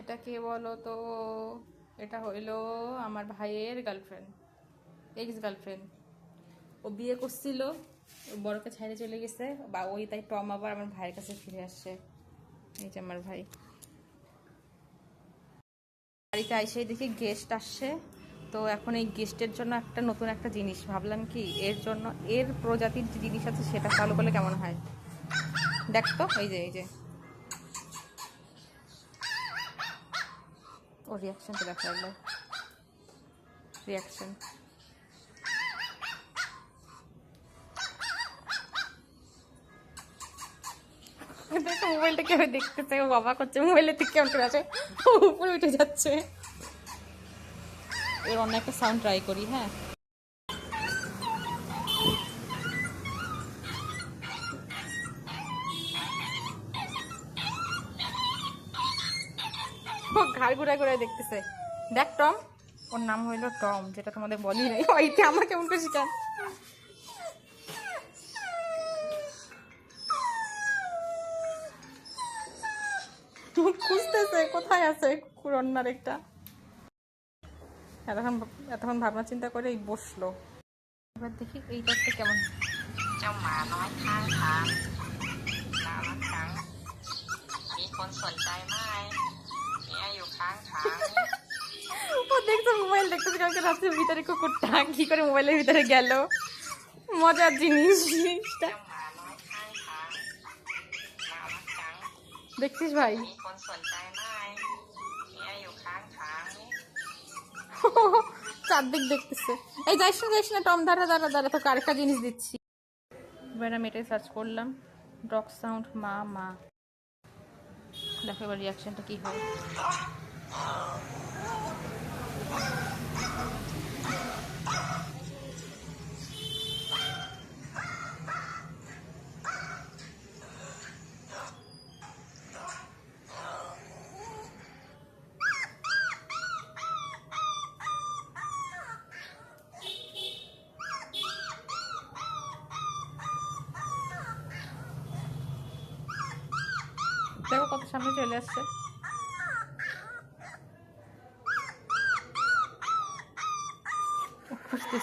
এটা কে বলো তো? এটা হইল আমার ভাইয়ের গার্লফ্রেন্ড এক্স গার্লফ্রেন্ড ও বিয়ে করছিল বড়কে ছাইড়ে চলে গেছে। বা ওই তাই টম আবার আমার ভাইয়ের কাছে ফিরে আসছে। এই যে আমার ভাই। বাড়িতে আইসেই দেখি গেস্ট আসছে। তো এখন এই গেস্টের জন্য একটা নতুন একটা জিনিস ভাবলাম কি, এর জন্য, এর প্রজাতির যে জিনিস আছে সেটা চালু করলে কেমন হয়? দেখ তো, এই যে এই যে। ও রিয়াকশনটা দেখা একবার রিয়াকশন দেখো মোবাইলটা কেউ দেখতেছে ও বাবা করছে মোবাইলের থেকে কেমন করে আছে উপরে উঠে যাচ্ছে এর অন্য একটা সাউন্ড ট্রাই করি হ্যাঁ ঘাড় ঘুরায় ঘুরায় দেখতেছে দেখ টম ওর নাম হইলো টম যেটা তোমাদের বলি নাই ওইটা আমার কেমন করে শিখান খুঁজতেছে কোথায় আছে কুকুর অন্যার একটা এতক্ষণ এতক্ষণ ভাবনা চিন্তা করে এই বসলো এবার দেখি এই টাইপটা কেমন เจ้าหมาน้อยข้างทางน่ารักจัง มีคนสนใจไหมเนี่ยอยู่ข้างทาง মোবাইল দেখতো কালকে রাত্রের ভিতরে কুকুরটা। কি করে মোবাইলের ভিতরে গেল? মজার জিনিস। জিনিসটা ভাই? চারদিক দেখতেছে। এই যাইস না যাইস না, টম ধারা দাঁড়া দাঁড়া, তোকে আরেকটা জিনিস দিচ্ছি। এবার আমি এটাই সার্চ করলাম। ডগ সাউন্ড মা মা। দেখো এবার রিয়াকশনটা কি হয়। দেখো কত সামনে চলে আসছে ওই।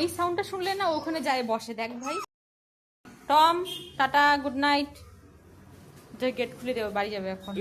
এই সাউন্ডটা শুনলে না ওখানে যায় বসে। দেখ ভাই। Tom tata good night. Gate খুলে দেবে বাড়ি যাবে এখন।